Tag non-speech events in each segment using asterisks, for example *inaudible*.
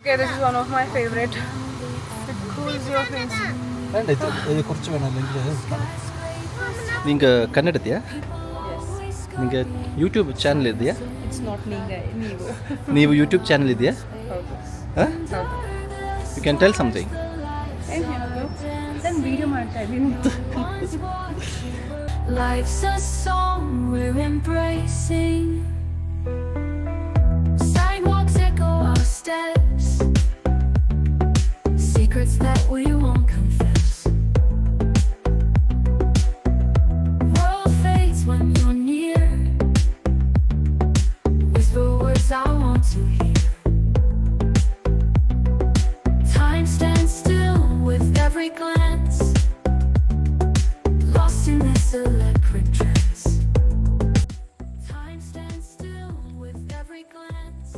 Okay, this is one of my favorite. It cools your face. വേണ്ട ഇത് ഇത് കുറച്ച് വേണം അല്ലെങ്കിൽ നിങ്ങൾ ಕನ್ನಡದೆಯಾ Yes. ನಿಮಗೆ ಯೂಟ್ಯೂಬ್ ಚಾನಲ್ ಇದೆಯಾ It's not Ninga, Nivo. ನೀವು ಯೂಟ್ಯೂಬ್ ಚಾನಲ್ ಇದೆಯಾ ಹಾಂ ಯು ಕ್ಯಾನ್ ಟೆಲ್ ಸಮಥಿಂಗ್ ಏನು ಹೇಳೋದು ನಾನು ವೀಡಿಯೋ ಮಾಡ್ತಾ ಇದ್ದೀನಿ Life's a song we're embracing. Sidewalks echo our steps. Secrets that we won't confess. World fades when you're near. Whisper words I want to hear. Time stands still with every glance. Lost in this electric trance. Time stands still with every glance.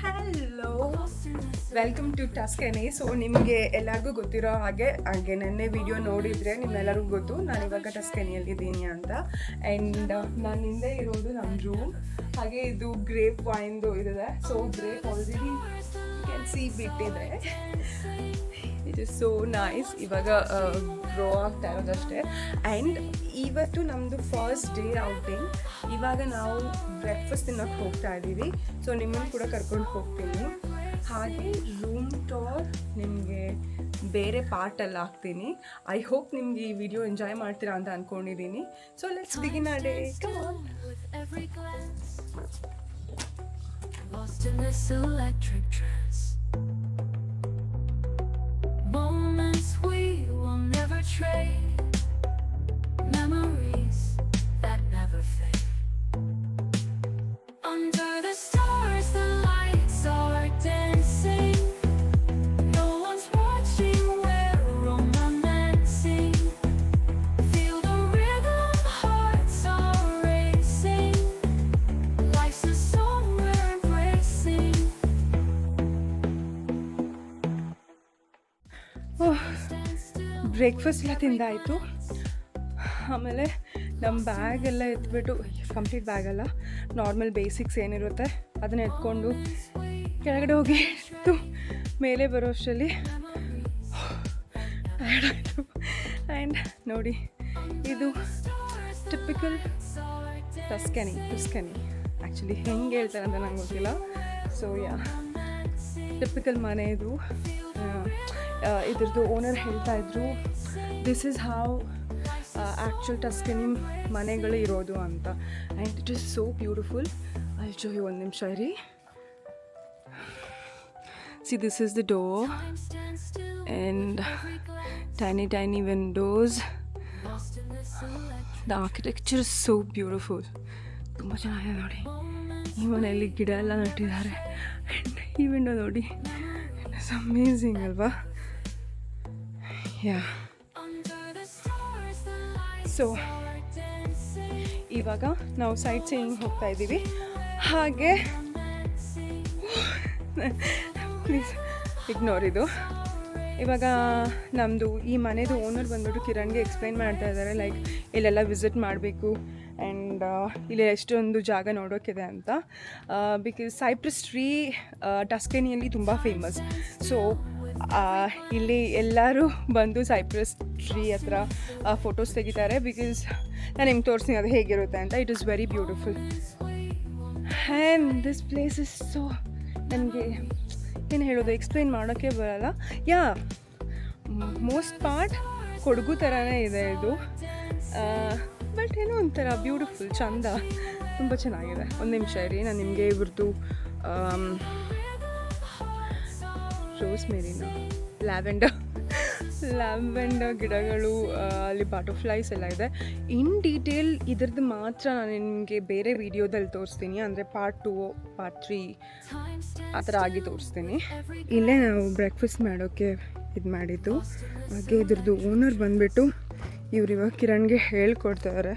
Hello Lost in this welcome to Tuscany so ನಿಮಗೆ ಎಲ್ಲರಿಗೂ ಗೊತ್ತಿರೋ ಹಾಗೆ ಹಾಗೆ ನೆನ್ನೆ video ನೋಡಿದರೆ ನಿಮ್ಮೆಲ್ಲರಿಗೂ ಗೊತ್ತು ನಾನು ಇವಾಗ ಟಸ್ಕೆನಿಯಲ್ಲಿದ್ದೀನಿ ಅಂತ. ಆ್ಯಂಡ್ ನಾನು ಹಿಂದೆ ಇರೋದು ನಮ್ಮ ರೂಮ್ ಹಾಗೆ ಇದು ಗ್ರೇಪ್ ವೈನ್ದು ಇದೆ. So grape already can see ಬಿಟ್ಟಿದೆ ಇಟ್ ಇಸ್ ಸೋ ನೈಸ್ ಇವಾಗ ಗ್ರೋ ಆಗ್ತಾ ಇರೋದಷ್ಟೇ. ಆ್ಯಂಡ್ ಇವತ್ತು ನಮ್ಮದು ಫಸ್ಟ್ ಡೇ ಔಟಿಂಗ್ ಇವಾಗ ನಾವು ಬ್ರೇಕ್ಫಾಸ್ಟ್ ತಿನ್ನೋಕ್ಕೆ ಹೋಗ್ತಾ ಇದ್ದೀವಿ. ಸೊ ನಿಮ್ಮನ್ನು ಕೂಡ ಕರ್ಕೊಂಡು ಹೋಗ್ತೀನಿ. ಹಾಗೆ ರೂಮ್ ಟೋರ್ ನಿಮಗೆ ಬೇರೆ ಪಾರ್ಟಲ್ಲಿ ಹಾಕ್ತೀನಿ. ಐ ಹೋಪ್ ನಿಮ್ಗೆ ಈ ವಿಡಿಯೋ ಎಂಜಾಯ್ ಮಾಡ್ತೀರಾ ಅಂತ ಅಂದ್ಕೊಂಡಿದ್ದೀನಿ so let's begin a day. Lost in this electric trance. Moments we will never trade. Memories that never fade. Under the stars, breakfast ಎಲ್ಲ ತಿಂದಾಯಿತು. ಆಮೇಲೆ ನಮ್ಮ ಬ್ಯಾಗ್ ಎಲ್ಲ ಎತ್ಬಿಟ್ಟು ಕಂಪ್ಲೀಟ್ ಬ್ಯಾಗಲ್ಲ ನಾರ್ಮಲ್ ಬೇಸಿಕ್ಸ್ ಏನಿರುತ್ತೆ, ಅದನ್ನ ಎತ್ಕೊಂಡು ಕೆಳಗಡೆ ಹೋಗಿ ಇಟ್ಟು ಮೇಲೆ ಬರೋ ಅಷ್ಟರಲ್ಲಿ ಆ್ಯಂಡ್ ನೋಡಿ, ಇದು ಟಿಪಿಕಲ್ ಟಸ್ಕನಿ ಟಸ್ಕನಿ ಆ್ಯಕ್ಚುಲಿ ಹೆಂಗೆ ಹೇಳ್ತಾರೆ ಅಂತ ನಂಗೆ ಗೊತ್ತಿಲ್ಲ. ಸೊ ಯಾ ಟಿಪಿಕಲ್ ಮನೆ ಇದು. ಇದ್ರದ್ದು ಓನರ್ ಹೇಳ್ತಾ ಇದ್ರು this is how actual Tuscany ಮನೆಗಳು ಇರೋದು ಅಂತ. And it is so beautiful ಅಲ್ಲಿ ಯು ಒಂದು ನಿಮಿಷ ರೀ see this is the door. And tiny tiny windows the architecture is so beautiful ತುಂಬ ಚೆನ್ನಾಗಿದೆ ನೋಡಿ. ಈ ಮನೆಯಲ್ಲಿ ಗಿಡ ಎಲ್ಲ ನಟ್ಟಿದ್ದಾರೆ. ಈ ವಿಂಡೋ ನೋಡಿ. ಇಟ್ಸ್ ಅಮೇಝಿಂಗ್ ಅಲ್ವಾ? ಯಾ ಸೊ ಇವಾಗ ನಾವು ಸೈಟ್ ಸೀಯಿಂಗ್ ಹೋಗ್ತಾ ಇದ್ದೀವಿ. ಹಾಗೆ ಪ್ಲೀಸ್ ಇಗ್ನೋರ್ ಇದು. ಇವಾಗ ನಮ್ಮದು ಈ ಮನೆದು ಓನರ್ ಬಂದ್ಬಿಟ್ಟು ಕಿರಣ್ಗೆ ಎಕ್ಸ್ಪ್ಲೈನ್ ಮಾಡ್ತಾ ಇದ್ದಾರೆ ಲೈಕ್ ಇಲ್ಲೆಲ್ಲ ವಿಸಿಟ್ ಮಾಡಬೇಕು ಆ್ಯಂಡ್ ಇಲ್ಲಿ ಎಷ್ಟೊಂದು ಜಾಗ ನೋಡೋಕ್ಕಿದೆ ಅಂತ. ಬಿಕಾಸ್ ಸೈಪ್ರಸ್ ಟ್ರೀ ಟಸ್ಕನಿಯಲ್ಲಿ ತುಂಬ ಫೇಮಸ್ ಸೊ ಇಲ್ಲಿ ಎಲ್ಲರೂ ಬಂದು ಸೈಪ್ರಸ್ ಟ್ರೀ ಹತ್ರ ಫೋಟೋಸ್ ತೆಗಿತಾರೆ ಬಿಕಾಸ್ ನಾನು ನಿಮ್ಗೆ ತೋರಿಸ್ತೀನಿ ಅದು ಹೇಗಿರುತ್ತೆ ಅಂತ. It is very beautiful and this place is so ನನಗೆ ಏನು ಹೇಳೋದು ಎಕ್ಸ್ಪ್ಲೈನ್ ಮಾಡೋಕ್ಕೆ ಬರಲ್ಲ. ಯಾ ಮೋಸ್ಟ್ ಪಾರ್ಟ್ ಕೊಡಗು ಥರನೇ ಇದೆ ಇದು. ಬಟ್ ಏನೋ ಒಂಥರ ಬ್ಯೂಟಿಫುಲ್ ಚಂದ. ತುಂಬ ಚೆನ್ನಾಗಿದೆ. ಒಂದು ನಿಮಿಷ ಇರಿ, ನಾನು ನಿಮಗೆ ಇವ್ರದ್ದು ರೋಸ್ ಮೇರಿನ ಲ್ಯಾವೆಂಡರ್ ಲ್ಯಾವೆಂಡರ್ ಗಿಡಗಳು ಅಲ್ಲಿ ಬಟರ್ಫ್ಲೈಸ್ ಎಲ್ಲ ಇದೆ. ಇನ್ ಡೀಟೇಲ್ ಇದ್ರದ್ದು ಮಾತ್ರ ನಾನು ನಿಮಗೆ ಬೇರೆ ವಿಡಿಯೋದಲ್ಲಿ ತೋರಿಸ್ತೀನಿ. ಅಂದರೆ ಪಾರ್ಟ್ ಟು ಪಾರ್ಟ್ ತ್ರೀ ಆ ಥರ ಆಗಿ ತೋರಿಸ್ತೀನಿ. ಇಲ್ಲೇ ನಾವು ಬ್ರೇಕ್ಫಾಸ್ಟ್ ಮಾಡೋಕ್ಕೆ ಇದು ಮಾಡಿದ್ದು. ಹಾಗೆ ಇದ್ರದ್ದು ಓನರ್ ಬಂದುಬಿಟ್ಟು ಇವ್ರು ಇವಾಗ ಕಿರಣ್ಗೆ ಹೇಳಿಕೊಡ್ತಾಯಿದ್ದಾರೆ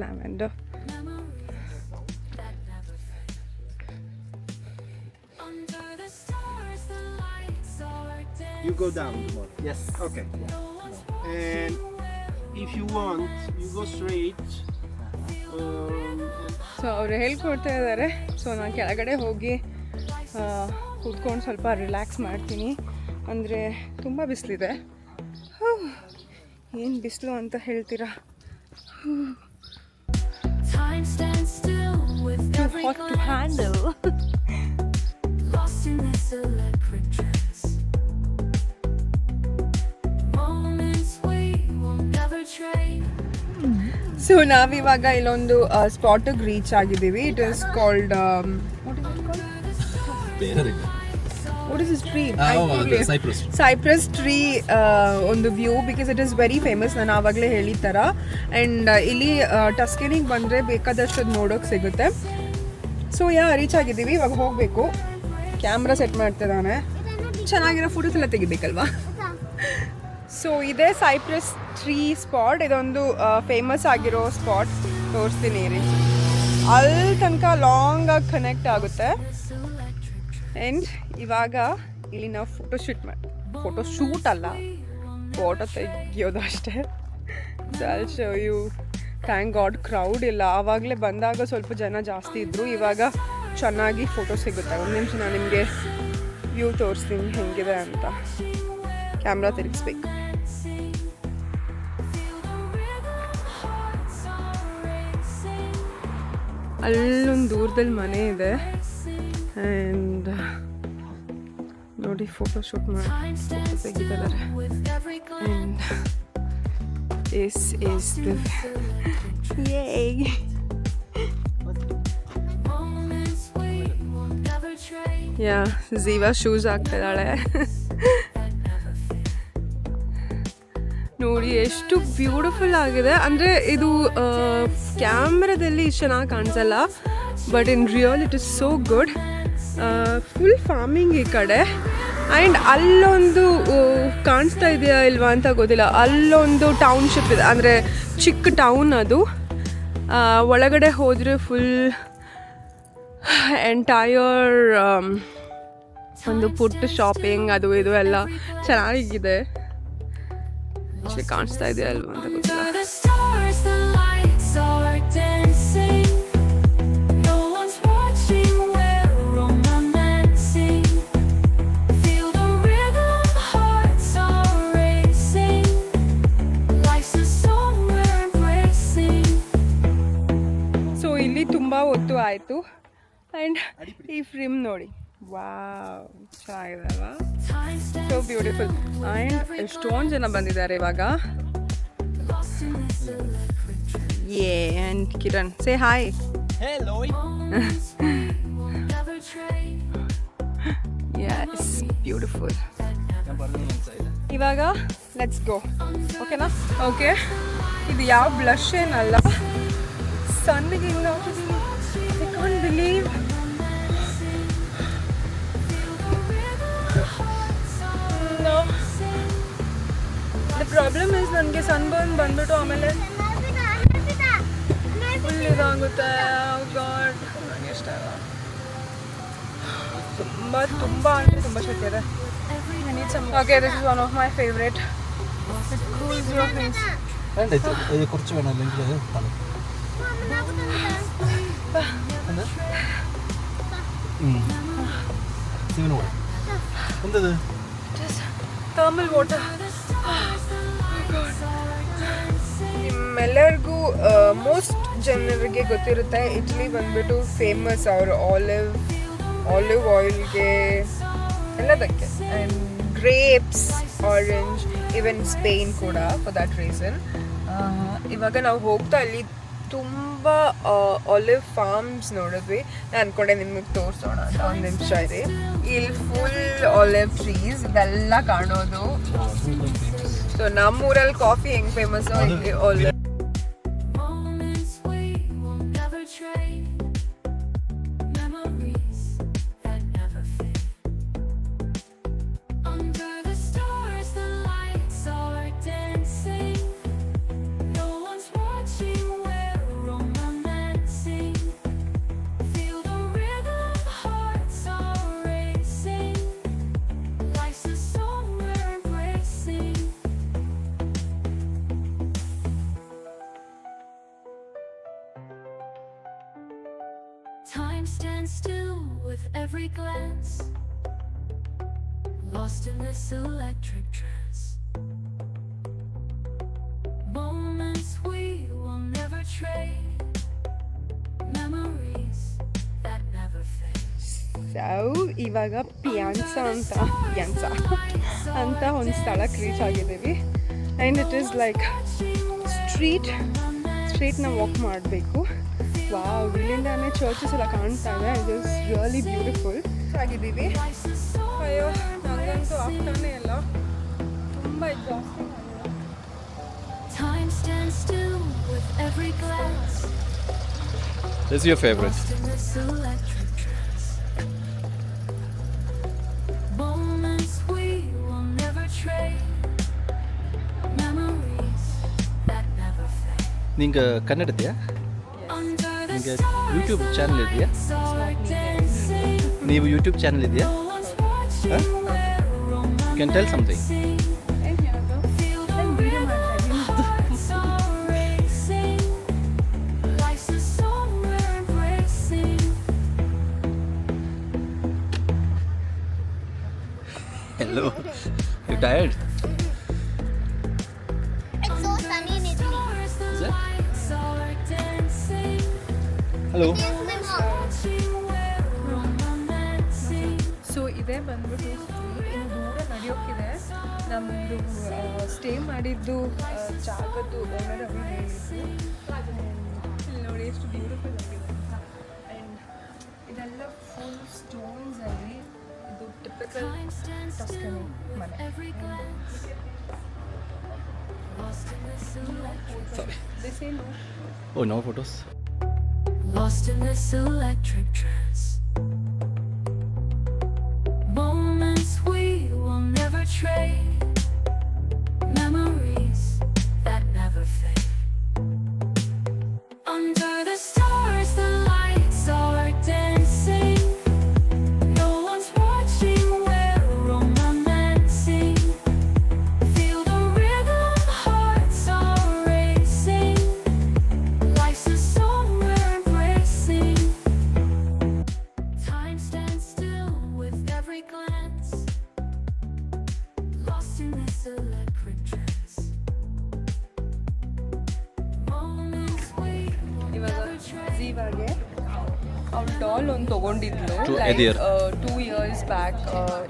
ಲ್ಯಾವೆಂಡೋ you go down yes okay if you want you waste each so ಅವ್ರು ಹೇಳ್ಕೊಡ್ತಾ ಇದ್ದಾರೆ. ಸೊ ನಾನು ಕೆಳಗಡೆ ಹೋಗಿ uh, ಕೂತ್ಕೊಂಡು ಸ್ವಲ್ಪ ರಿಲ್ಯಾಕ್ಸ್ ಮಾಡ್ತೀನಿ. ಅಂದರೆ ತುಂಬ ಬಿಸಿಲಿದೆ. ಏನು ಬಿಸಿಲು ಅಂತ ಹೇಳ್ತೀರಾ? ಸೊ ನಾವಿವಾಗ ಇಲ್ಲೊಂದು ಸ್ಪಾಟಿಗೆ ರೀಚ್ ಆಗಿದ್ದೀವಿ. It is called what is is tree cypress cypress tree ಒಂದು view because it is very famous ನಾನು ಆವಾಗಲೇ ಹೇಳಿದ ಥರ ಆ್ಯಂಡ್ ಇಲ್ಲಿ ಟಸ್ಕೆನಿಗೆ ಬಂದರೆ ಬೇಕಾದಷ್ಟು ಅದು ನೋಡೋಕೆ ಸಿಗುತ್ತೆ. ಸೊ ಯಾ ರೀಚ್ ಆಗಿದ್ದೀವಿ ಇವಾಗ ಹೋಗಬೇಕು. ಕ್ಯಾಮ್ರಾ ಸೆಟ್ ಮಾಡ್ತಿದ್ದಾನೆ. ಚೆನ್ನಾಗಿರೋ ಫೋಟೋಸ್ ಎಲ್ಲ ತೆಗಿಬೇಕಲ್ವಾ? ಸೊ ಇದೇ ಸೈಪ್ರಸ್ ಟ್ರೀ ಸ್ಪಾಟ್ ಇದೊಂದು ಫೇಮಸ್ ಆಗಿರೋ ಸ್ಪಾಟ್ ತೋರಿಸ್ತೀನಿ ರೀ. ಅಲ್ಲಿ ತನಕ ಲಾಂಗಾಗಿ ಕನೆಕ್ಟ್ ಆಗುತ್ತೆ. ಆ್ಯಂಡ್ ಇವಾಗ ಇಲ್ಲಿ ನಾವು ಫೋಟೋ ಶೂಟ್ ಮಾಡಿ ಫೋಟೋ ಶೂಟ್ ಅಲ್ಲ ಫೋಟೋ ತೆಗಿಯೋದು ಅಷ್ಟೇ. So you thank god crowd ಇಲ್ಲ. ಆವಾಗಲೇ ಬಂದಾಗ ಸ್ವಲ್ಪ ಜನ ಜಾಸ್ತಿ ಇದ್ದರು ಇವಾಗ ಚೆನ್ನಾಗಿ ಫೋಟೋ ಸಿಗುತ್ತೆ. ಒಂದು ನಿಮಿಷ ನಾನು ನಿಮಗೆ ವ್ಯೂ ತೋರಿಸ್ತೀನಿ ಹೆಂಗಿದೆ ಅಂತ. ಕ್ಯಾಮ್ರಾ ತಿರುಗಿಸ್ಬೇಕು ಅಲ್ಲೊಂದು ದೂರದಲ್ಲಿ ಮನೆ ಇದೆ. ಆ್ಯಂಡ್ ನೋಡಿ ಫೋಟೋ ಶೂಟ್ ಮಾಡಿ ತೆಗಿತಿದ್ದಾರೆ. ಆ್ಯಂಡ್ ಎಸ್ ಎಸ್ ಯೇ ಝೀವಾ ಶೂಸ್ ಹಾಕ್ತಿದ್ದಾಳೆ. ನೋಡಿ ಎಷ್ಟು ಬ್ಯೂಟಿಫುಲ್ ಆಗಿದೆ. ಅಂದರೆ ಇದು ಕ್ಯಾಮ್ರಾದಲ್ಲಿ ಚೆನ್ನಾಗಿ ಕಾಣಿಸಲ್ಲ but in real it is so good full farming ಈ ಕಡೆ. ಆ್ಯಂಡ್ ಅಲ್ಲೊಂದು ಕಾಣಿಸ್ತಾ ಇದೆಯಾ ಇಲ್ವಾ ಅಂತ ಗೊತ್ತಿಲ್ಲ. ಅಲ್ಲೊಂದು ಟೌನ್ಶಿಪ್ ಇದೆ. ಅಂದರೆ ಚಿಕ್ಕ ಟೌನ್ ಅದು. ಒಳಗಡೆ ಹೋದರೆ ಫುಲ್ ಎಂಟೈರ್ ಒಂದು ಫುಡ್ ಶಾಪಿಂಗ್ ಅದು ಇದು ಎಲ್ಲ ಚೆನ್ನಾಗಿದೆ. ಕಾಣಿಸ್ತಾ ಇದೆಯಾ ಅಲ್ವಾ ಅಂತ ಗೊತ್ತಿಲ್ಲ. ಆಯಿತು. ಆ್ಯಂಡ್ ಈ ಫ್ರಿಮ್ ನೋಡಿ. ವಾವ್ ಚೆನ್ನಾಗಿದೆ ಅಲ್ವಾ Time ಸೊ ಬ್ಯೂಟಿಫುಲ್ ಆ್ಯಂಡ್ ಎಷ್ಟೊಂದು ಜನ ಬಂದಿದ್ದಾರೆ ಇವಾಗ. ಏ and Kiran say hi. Yes beautiful ಇವಾಗ ಲೆಟ್ಸ್ ಗೋ ಓಕೆನಾ ಓಕೆ ಇದು ಯಾವ ಬ್ಲಷ್ ಏನಲ್ಲ? ಸನ್ನಿಗೆ ಹಿಂಗೆ ನೋಡ್ತಿದ್ದೀನಿ I can't believe the problem is ನನಗೆ ಸನ್ಬರ್ನ್ ಬಂದ್ಬಿಟ್ಟು ಆಮೇಲೆ ಫುಲ್ ಇದಾಗುತ್ತೆ ಗಾಡ್ ನನಗೆ ಇಷ್ಟ ಇಲ್ಲ ತುಂಬ ತುಂಬ ಅಂದರೆ ತುಂಬ ಶಕ್ತಿ ಇದೆ okay this is one of my favourite it cools your face വേണ്ട ഇത് ഇത് കുറച്ച് വേണം അല്ലെങ്കിൽ അത് തണുപ്പ്. എന്താ? ഉം. ഇവന് കൂടെ. എന്തത് ಥರ್ಮಲ್ ವಾಟರ್ ನಿಮ್ಮೆಲ್ಲರಿಗೂ ಮೋಸ್ಟ್ ಜನರಿಗೆ ಗೊತ್ತಿರುತ್ತೆ ಇಟ್ಲಿ ಬಂದ್ಬಿಟ್ಟು ಫೇಮಸ್ ಅವರು ಆಲಿವ್ ಆಲಿವ್ ಆಯಿಲ್ಗೆ ಎಲ್ಲದಕ್ಕೆ and grapes orange even Spain ಕೂಡ ಫಾರ್ ದಟ್ ರೀಸನ್ ಇವಾಗ ನಾವು ಹೋಗ್ತಾ ಅಲ್ಲಿ ತುಂಬ ಆಲಿವ್ ಫಾರ್ಮ್ಸ್ ನೋಡಿದ್ವಿ. ನಾನು ಅನ್ಕೊಂಡೆ ನಿಮಗೆ ತೋರಿಸೋಣ ಅಂತ ಒಂದು ನಿಮಿಷ ಇದೆ. ಇಲ್ಲಿ ಫುಲ್ ಆಲಿವ್ ಟ್ರೀಸ್ ಇದೆಲ್ಲ ಕಾಣೋದು. ಸೊ ನಮ್ಮೂರಲ್ಲಿ ಕಾಫಿ ಹೆಂಗ್ ಫೇಮಸ್ ಹಿಂಗೆ olive every glance. Lost in this electric trance. Moments we will never trade. Memories that never fade. So ಇವಾಗ anta ಅಂತ anta ಅಂತ ಒಂದು ಸ್ಥಳಕ್ಕೆ ರೀಚ್ ಆಗಿದ್ದೀವಿ and it is like street ಸ್ಟ್ರೀಟ್ನ walk ಮಾಡಬೇಕು ವಾವ್ ಇಲ್ಲಿಂದಾನೆ ಚರ್ಚಸ್ ಎಲ್ಲ ಕಾಣ್ತಾ ಇದೆ ಇಟ್ ಇಸ್ ರಿಯಲಿ ಬ್ಯೂಟಿಫುಲ್ ಆಗಿದ್ದೀವಿ ಅಯ್ಯೋ ನನಗಂತೂ ಆಗ್ತಾನೆ ಇಲ್ಲ ತುಂಬ ಜಾಸ್ತಿ Time stands still with every glance. This is your favorite. Moments we will never trade. Memories that never fade. ನಿಂಗೆ ಕನ್ನಡದೆಯಾ Under the ನಿಂಗೆ stars, ಯೂಟ್ಯೂಬ್ ಚಾನಲ್ ಇದೆಯಾ lights are dancing. ನೀವು ಯೂಟ್ಯೂಬ್ ಚಾನಲ್ ಇದೆಯಾ No one's watching. We're you can tell something romancing. Feel the Hello. So ಇದೇ ಬಂದ್ಬಿಟ್ಟು ಇನ್ನು ದೂರ ನಡೆಯೋಕ್ಕಿದೆ ನಮ್ಮದು ಸ್ಟೇ ಮಾಡಿದ್ದು ಜಾಗದ್ದು ಓನರ್ ಅವರು ಇಲ್ಲಿ ನೋಡಿ ಎಷ್ಟು ಬ್ಯೂಟಿಫುಲ್ ಆಗಿದೆ ಆ್ಯಂಡ್ ಇದೆಲ್ಲ ಫುಲ್ ಸ್ಟೋನ್ಸ್ ಅಲ್ಲಿ ಇದು ಟಿಪಿಕಲ್ with ಮನೆ. every glance. Lost in this electric this oh no photos Lost in this electric trance.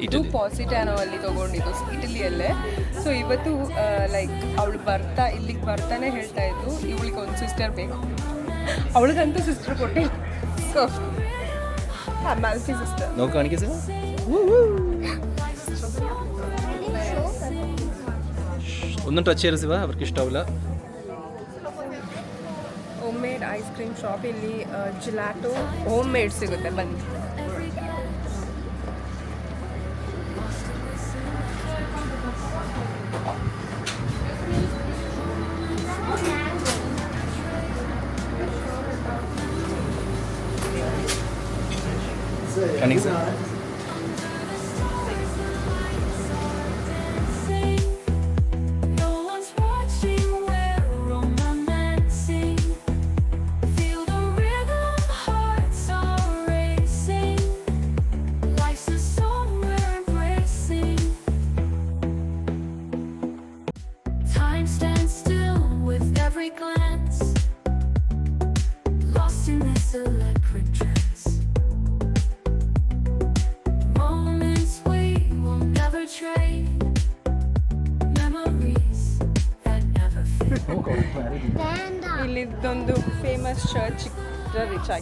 To Italy. ಪಾಸಿಟ್ಯಾನೋ ಅಲ್ಲಿ ತೊಗೊಂಡಿದ್ದು ಇಟಲಿಯಲ್ಲೇ ಸೊ ಇವತ್ತು ಲೈಕ್ ಅವಳು ಬರ್ತಾ ಇಲ್ಲಿಗೆ ಬರ್ತಾನೆ ಹೇಳ್ತಾ ಇದ್ದು ಇವಳಿಗೆ ಒಂದು ಸಿಸ್ಟರ್ ಬೇಕು ಅವಳಿಗಂತೂ ಸಿಸ್ಟರ್ ಕೊಟ್ಟೆ ಸೊ ಮ್ಯಾಲ್ಫಿ ಸಿಸ್ಟರ್ ನೋ ಕಾಣಿಕೆ ಸರ್ ഒന്നും ടച്ച് ചെയ്യരുത് ശിവ അവർക്ക് ഇഷ്ടാവില്ല home made ice cream shop ಇಲ್ಲಿ ಜಿಲಾಟೋ ಹೋಮ್ ಮೇಡ್ ಸಿಗುತ್ತೆ ಬನ್ನಿ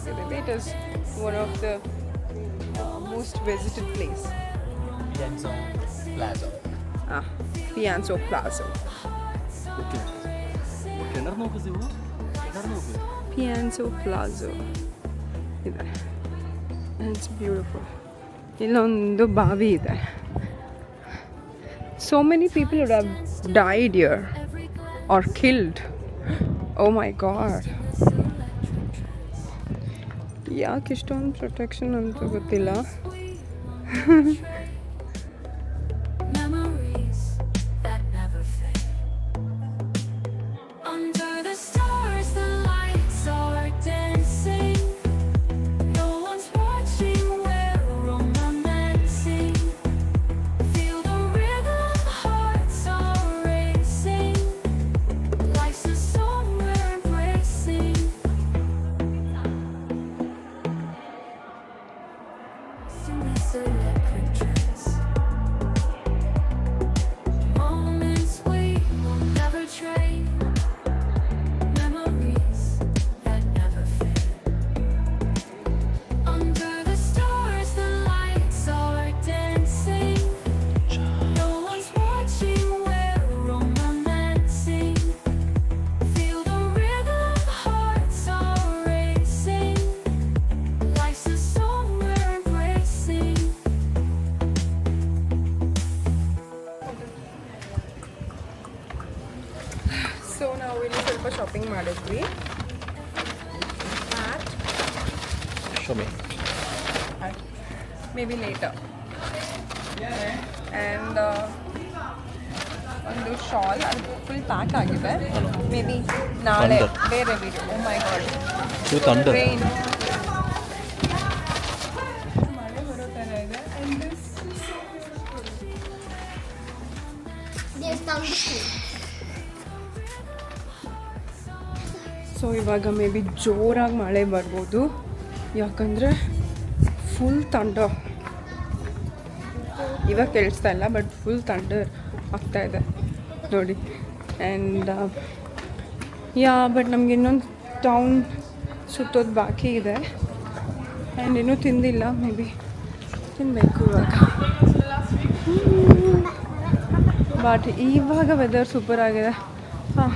ರೀಚ್ ಆಗಿದ್ದೀವಿ it is one of the most visited place ಹಾಂ ಪಿಯಾನ್ಸೋ ಪ್ಲಾಸೋ കിണർ നോക്ക് ശിവ കിണർ നോക്ക് ಪಿಯಾನ್ಸೋ ಪ್ಲಾಜೋ ಇದೆ ಇಟ್ಸ್ ಬ್ಯೂಟಿಫುಲ್ ಇಲ್ಲೊಂದು ಬಾವಿ ಇದೆ so many people would have died here or killed oh my God ಯಾಕೆ ಇಷ್ಟೊಂದು ಪ್ರೊಟೆಕ್ಷನ್ ಅಂತ ಗೊತ್ತಿಲ್ಲ. *laughs* surrender. ಒಂದು ಶಾಲ್ ಅದು ಫುಲ್ ಪ್ಯಾಕ್ ಆಗಿದೆ. ಮೇ ಬಿ ನಾಳೆ ಬೇರೆ ವೀಡಿಯೋ ಮೈ ಗಾಡ್. ರೈನ್ ಮಳೆ ಬರೋ ಥರ ಇದೆ. And this There's thunder too. So ಇವಾಗ ಮೇ ಬಿ ಜೋರಾಗಿ ಮಳೆ ಬರ್ಬೋದು. ಯಾಕಂದರೆ ಫುಲ್ ಥಂಡರ್ ಇವಾಗ ಕೇಳಿಸ್ತಾ ಇಲ್ಲ ಬಟ್ ಫುಲ್ ಥಂಡರ್ ಆಗ್ತಾ ಇದೆ. ನೋಡಿ. ಆ್ಯಂಡ್ ಯಾ ಬಟ್ ನಮ್ಗೆ ಇನ್ನೊಂದು ಟೌನ್ ಸುತ್ತೋದು ಬಾಕಿ ಇದೆ. ಆ್ಯಂಡ್ ಇನ್ನೂ ತಿಂದಿಲ್ಲ ಮೇ ಬಿ ತಿನ್ನಬೇಕು ಇವಾಗ. ಬಟ್ ಇವಾಗ ವೆದರ್ ಸೂಪರ್ ಆಗಿದೆ. ಹಾಂ.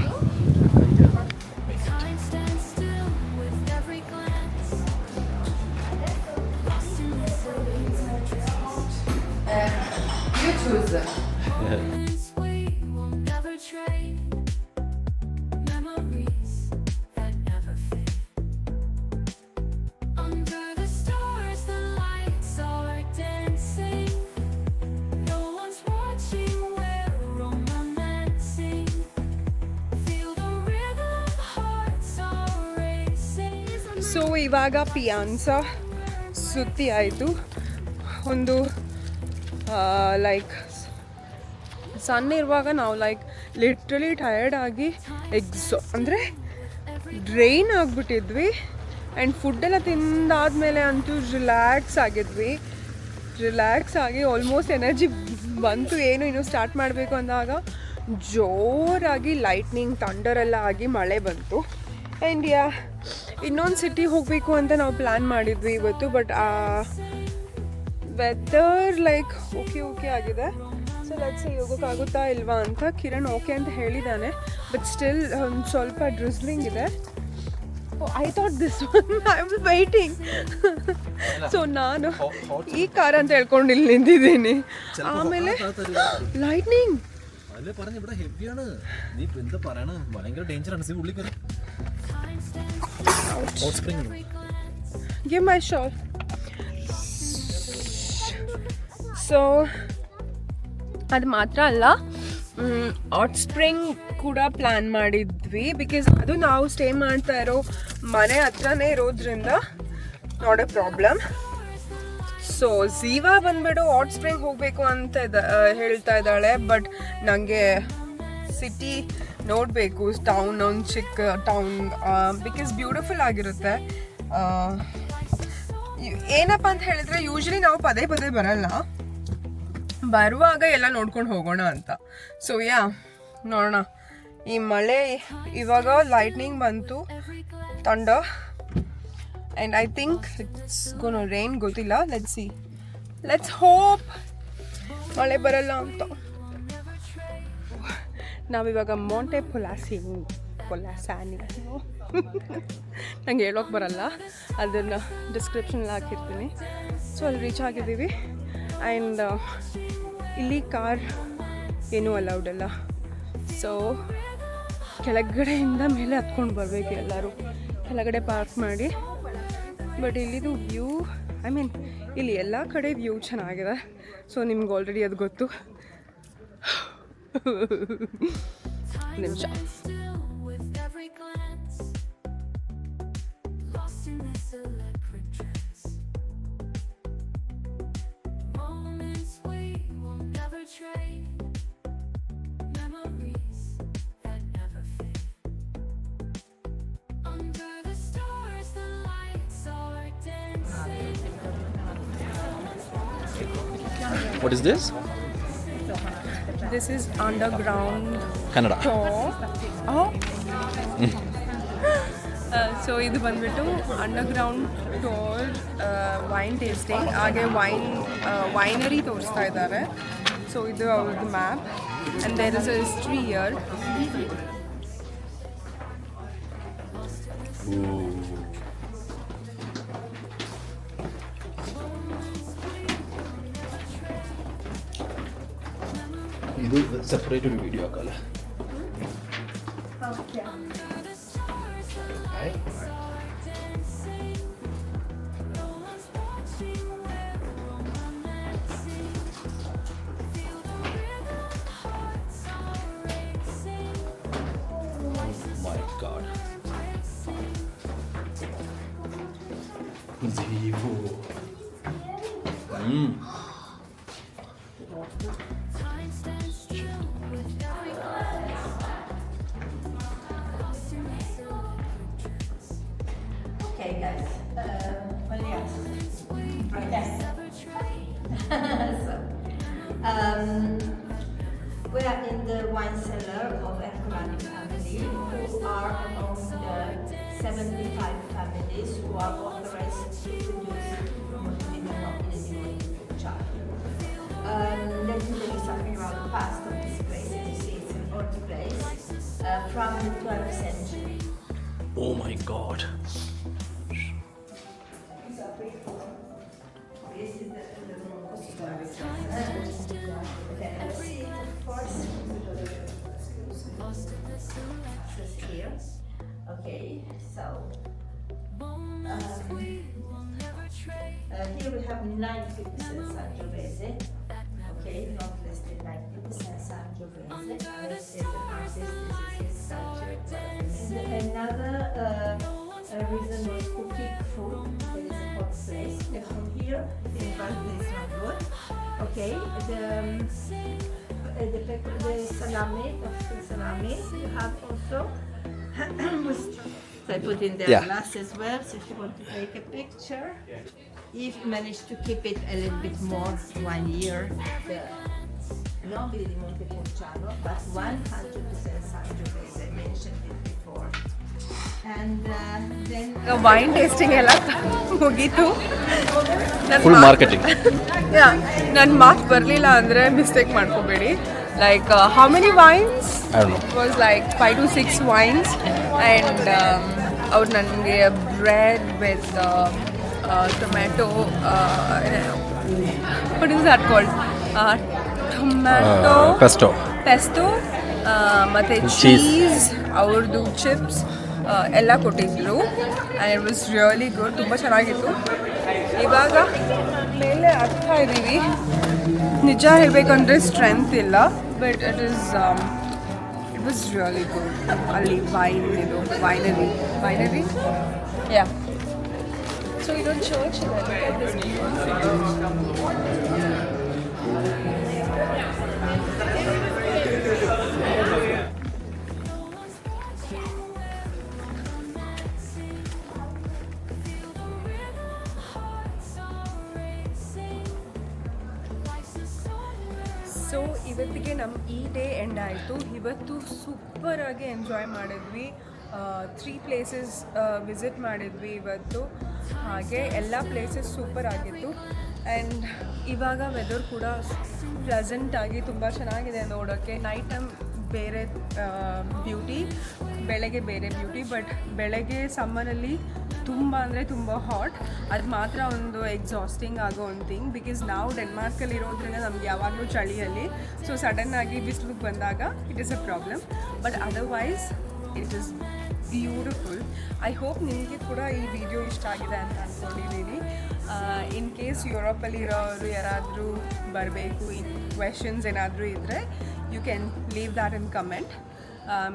ಇವಾಗ ಪಿಯಾನ್ಸ ಸುತ್ತಿ ಆಯಿತು. ಒಂದು ಲೈಕ್ ಸಣ್ಣ ಇರುವಾಗ ನಾವು ಲೈಕ್ ಲಿಟ್ರಲಿ ಟಯರ್ಡ್ ಆಗಿ ಎಕ್ಸೋ ಅಂದರೆ ಡ್ರೈನ್ ಆಗಿಬಿಟ್ಟಿದ್ವಿ. ಆ್ಯಂಡ್ ಫುಡ್ಡೆಲ್ಲ ತಿಂದಾದಮೇಲೆ ಅಂತೂ ರಿಲ್ಯಾಕ್ಸ್ ಆಗಿದ್ವಿ. ರಿಲ್ಯಾಕ್ಸ್ ಆಗಿ ಆಲ್ಮೋಸ್ಟ್ ಎನರ್ಜಿ ಬಂತು. ಏನು ಇನ್ನು ಸ್ಟಾರ್ಟ್ ಮಾಡಬೇಕು ಅಂದಾಗ ಜೋರಾಗಿ ಲೈಟ್ನಿಂಗ್ ತಂಡರೆಲ್ಲ ಆಗಿ ಮಳೆ ಬಂತು. ಆ್ಯಂಡ್ ಯಾ ಇನ್ನೊಂದು ಸಿಟಿ ಹೋಗಬೇಕು ಅಂತ ನಾವು ಪ್ಲ್ಯಾನ್ ಮಾಡಿದ್ವಿ ಇವತ್ತು ಬಟ್ ಆ ವೆದರ್ ಲೈಕ್ ಓಕೆ ಓಕೆ ಆಗಿದೆ. ಸೊ ಲೆಟ್ಸ್ ಹೋಗೋಕ್ಕಾಗುತ್ತಾ ಇಲ್ವಾ ಅಂತ ಕಿರಣ್ ಓಕೆ ಅಂತ ಹೇಳಿದ್ದಾನೆ ಬಟ್ ಸ್ಟಿಲ್ ಒಂದು ಸ್ವಲ್ಪ ಡ್ರಿಸ್ಲಿಂಗ್ ಇದೆ. I thought this one I am waiting so ನಾನು ಈ ಕಾರ್ ಅಂತ ಹೇಳ್ಕೊಂಡು ಇಲ್ಲಿ ನಿಂತಿದ್ದೀನಿ. ಆಮೇಲೆ lightning Ouch. Give my shawl. So ಅದು ಮಾತ್ರ ಅಲ್ಲ ಹಾಟ್ ಸ್ಪ್ರಿಂಗ್ ಕೂಡ ಪ್ಲ್ಯಾನ್ ಮಾಡಿದ್ವಿ ಬಿಕಾಸ್ ಅದು ನಾವು ಸ್ಟೇ ಮಾಡ್ತಾ ಇರೋ ಮನೆ ಹತ್ರನೇ ಇರೋದ್ರಿಂದ ನಾಟ್ ಎ ಪ್ರಾಬ್ಲಮ್ ಸೊ ಝೀವಾ ಬಂದ್ಬಿಟ್ಟು ಹಾಟ್ ಸ್ಪ್ರಿಂಗ್ ಹೋಗಬೇಕು ಅಂತ ಹೇಳ್ತಾ ಇದ್ದಾಳೆ ಬಟ್ ನನಗೆ ಸಿಟಿ ನೋಡಬೇಕು ಟೌನ್ ಒಂದು ಚಿಕ್ಕ ಟೌನ್ ಬಿಕಾಸ್ ಬ್ಯೂಟಿಫುಲ್ ಆಗಿರುತ್ತೆ. ಏನಪ್ಪ ಅಂತ ಹೇಳಿದ್ರೆ ಯೂಶ್ವಲಿ ನಾವು ಪದೇ ಪದೇ ಬರಲ್ಲ. ಬರುವಾಗ ಎಲ್ಲ ನೋಡ್ಕೊಂಡು ಹೋಗೋಣ ಅಂತ. ಸೊ ಯಾ ನೋಡೋಣ. ಈ ಮಳೆ, ಇವಾಗ ಲೈಟ್ನಿಂಗ್ ಬಂತು ತಂಡ and I think it's gone rain ಗೊತ್ತಿಲ್ಲ. ಲೆಟ್ಸ್ ಸಿ ಲೆಟ್ಸ್ ಹೋಪ್ ಮಳೆ ಬರಲ್ಲ ಅಂತ. ನಾವಿವಾಗ ಮೌಂಟೆ ಪೊಲಾಸಿ ಪೊಲಾಸಾನಿ ನಂಗೆ ಹೇಳೋಕೆ ಬರಲ್ಲ. ಅದನ್ನು ಡಿಸ್ಕ್ರಿಪ್ಷನಲ್ಲಿ ಹಾಕಿರ್ತೀನಿ. ಸೊ ಅಲ್ಲಿ ರೀಚ್ ಆಗಿದ್ದೀವಿ. ಆ್ಯಂಡ್ ಇಲ್ಲಿ ಕಾರ್ ಏನೂ ಅಲೌಡ್ ಅಲ್ಲ. ಸೊ ಕೆಳಗಡೆಯಿಂದ ಮೇಲೆ ಹತ್ಕೊಂಡು ಬರಬೇಕು ಎಲ್ಲರೂ. ಕೆಳಗಡೆ ಪಾರ್ಕ್ ಮಾಡಿ. ಬಟ್ ಇಲ್ಲಿದು ವ್ಯೂ ಐ ಮೀನ್ ಇಲ್ಲಿ ಎಲ್ಲ ಕಡೆ ವ್ಯೂ ಚೆನ್ನಾಗಿದೆ. ಸೊ ನಿಮ್ಗೆ ಆಲ್ರೆಡಿ ಅದು ಗೊತ್ತು. ನಿಮಿಷ Still with every glance. Lost in this is underground Kannada so ಇದು ಬಂದ್ಬಿಟ್ಟು ಅಂಡರ್ಗ್ರೌಂಡ್ ಟೋರ್ ವೈನ್ ಟೇಸ್ಟಿಂಗ್ ಹಾಗೆ ವೈನ್ ವೈನರಿ ತೋರಿಸ್ತಾ ಇದ್ದಾರೆ ಸೊ ಇದು ಅವ್ರದ್ದು map and there is a history year ಇದು ಸಪ್ರೇಟ್ ವಿಡಿಯೋ ಹಾಕಲ್ಲ ಮೈ ಗಾಡ್ ವಿವೋ the wine cellar of El Qurani family, who are among the 75 families who are authorized to produce minimum living child. Um, let me tell you something about the past of this place. You see, it's an old place uh, from the 12th century. Oh my god. Here. Okay, so. Um, uh, here we have 90% Sangiovese. Okay, not less than 90% Sangiovese. This is the. Another uh, reason was keep food. There is a hot place. From here, in. Okay, um, Eh, the, pep- the salami, of the salami, you have also. *clears throat* so I put in their Yeah. glass as well. So if you want to take a picture, if you manage to keep it a little bit more one year, the nobili di Montepulciano, but 100% Sangiovese. I mentioned it wine tasting ಎಲ್ಲ ಮುಗೀತು. Full marketing ನನ್ನ ಮಾತು ಬರಲಿಲ್ಲ ಅಂದರೆ mistake ಮಾಡ್ಕೋಬೇಡಿ. Like how many wines I don't know. Was like five to six wines and ಅವ್ರು ನನಗೆ bread with tomato what is that called? Uh, tomato. Pesto pesto ಮತ್ತು Cheese. ಚೀಸ್ ಅವ್ರದ್ದು ಚಿಪ್ಸ್ ಎಲ್ಲ ಕೊಟ್ಟಿದ್ರು. And it was really good ತುಂಬ ಚೆನ್ನಾಗಿತ್ತು. ಇವಾಗ ಮೇಲೆ ಅರ್ಥ ಇದ್ದೀವಿ. ನಿಜ ಹೇಳಬೇಕಂದ್ರೆ ಸ್ಟ್ರೆಂತ್ ಇಲ್ಲ but it is it was really good ಅಲ್ಲಿ ವೈನ್ ಇದು ವೈನರಿ ವೈನರಿ ಯಾ ಸೊ ಇದೊಂದು ಚರ್ಚ್ ಇದೆ. ಸೊ ಇವತ್ತಿಗೆ ನಮ್ಮ ಈ ಡೇ ಎಂಡ್ ಆಯಿತು. ಇವತ್ತು ಸೂಪರಾಗಿ ಎಂಜಾಯ್ ಮಾಡಿದ್ವಿ. ತ್ರೀ ಪ್ಲೇಸಸ್ ವಿಸಿಟ್ ಮಾಡಿದ್ವಿ ಇವತ್ತು. ಹಾಗೆ ಎಲ್ಲ ಪ್ಲೇಸಸ್ ಸೂಪರ್ ಆಗಿತ್ತು. ಆ್ಯಂಡ್ ಇವಾಗ ವೆದರ್ ಕೂಡ ಪ್ಲೆಸೆಂಟಾಗಿ ತುಂಬ ಚೆನ್ನಾಗಿದೆ ನೋಡೋಕ್ಕೆ ನೈಟ್ ಟೈಮ್ ಬೇರೆ ಬ್ಯೂಟಿ ಬೆಳಗ್ಗೆ ಬೇರೆ ಬ್ಯೂಟಿ ಬಟ್ ಬೆಳಗ್ಗೆ ಸಮ್ಮರಲ್ಲಿ ತುಂಬ ಅಂದರೆ ತುಂಬ ಹಾಟ್ ಅದು ಮಾತ್ರ ಒಂದು ಎಕ್ಸಾಸ್ಟಿಂಗ್ ಆಗೋ ಒಂದು ಥಿಂಗ್ ಬಿಕಾಸ್ ನಾವು ಡೆನ್ಮಾರ್ಕಲ್ಲಿ ಇರೋದ್ರಿಂದ ನಮ್ಗೆ ಯಾವಾಗಲೂ ಚಳಿಯಲ್ಲಿ ಸೊ ಸಡನ್ನಾಗಿ ಬಿಸಿಲಿಗೆ ಬಂದಾಗ it is a problem but otherwise it is beautiful I hope ನಿಮಗೆ ಕೂಡ ಈ ವಿಡಿಯೋ ಇಷ್ಟ ಆಗಿದೆ ಅಂತ ಅಂದ್ಕೊಂಡಿದ್ದೀನಿ ಇನ್ ಕೇಸ್ ಯುರೋಪಲ್ಲಿ ಇರೋರು ಯಾರಾದರೂ ಬರಬೇಕು, ಈ ಕ್ವೆಶನ್ಸ್ ಏನಾದರೂ ಇದ್ದರೆ you can leave that in comment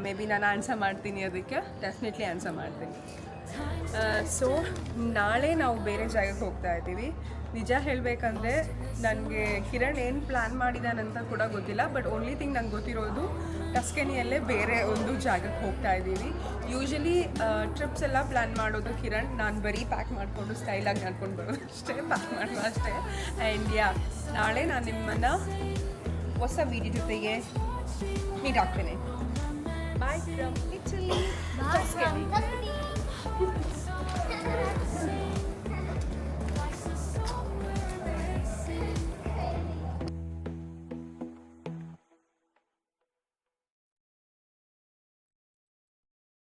maybe ನಾನು ಆನ್ಸರ್ ಮಾಡ್ತೀನಿ ಅದಕ್ಕೆ. ಡೆಫಿನೆಟ್ಲಿ ಆನ್ಸರ್ ಮಾಡ್ತೀನಿ. ಸೊ ನಾಳೆ ನಾವು ಬೇರೆ ಜಾಗಕ್ಕೆ ಹೋಗ್ತಾ ಇದ್ದೀವಿ. ನಿಜ ಹೇಳಬೇಕಂದ್ರೆ ನನಗೆ ಕಿರಣ್ ಏನು ಪ್ಲ್ಯಾನ್ ಮಾಡಿದಾನಂತ ಕೂಡ ಗೊತ್ತಿಲ್ಲ ಬಟ್ ಓನ್ಲಿ ಥಿಂಗ್ ನಂಗೆ ಗೊತ್ತಿರೋದು ಟಸ್ಕೆನಿಯಲ್ಲೇ ಬೇರೆ ಒಂದು ಜಾಗಕ್ಕೆ ಹೋಗ್ತಾ ಇದ್ದೀವಿ. ಯೂಶಲಿ ಟ್ರಿಪ್ಸ್ ಎಲ್ಲ ಪ್ಲ್ಯಾನ್ ಮಾಡೋದು ಕಿರಣ್. ನಾನು ಬರೀ ಪ್ಯಾಕ್ ಮಾಡಿಕೊಂಡು ಸ್ಟೈಲಾಗಿ ನಡ್ಕೊಂಡು ಬರೋದು ಅಷ್ಟೇ ಪ್ಯಾಕ್ ಮಾಡೋದು ಅಷ್ಟೇ. ಆ್ಯಂಡ್ ಯಾ ನಾಳೆ ನಾನು ನಿಮ್ಮನ್ನು ಹೊಸ ವಿಡಿಯೋ ಜೊತೆಗೆ ಮೀಟ್ ಆಗ್ತೇನೆ. start from Italy.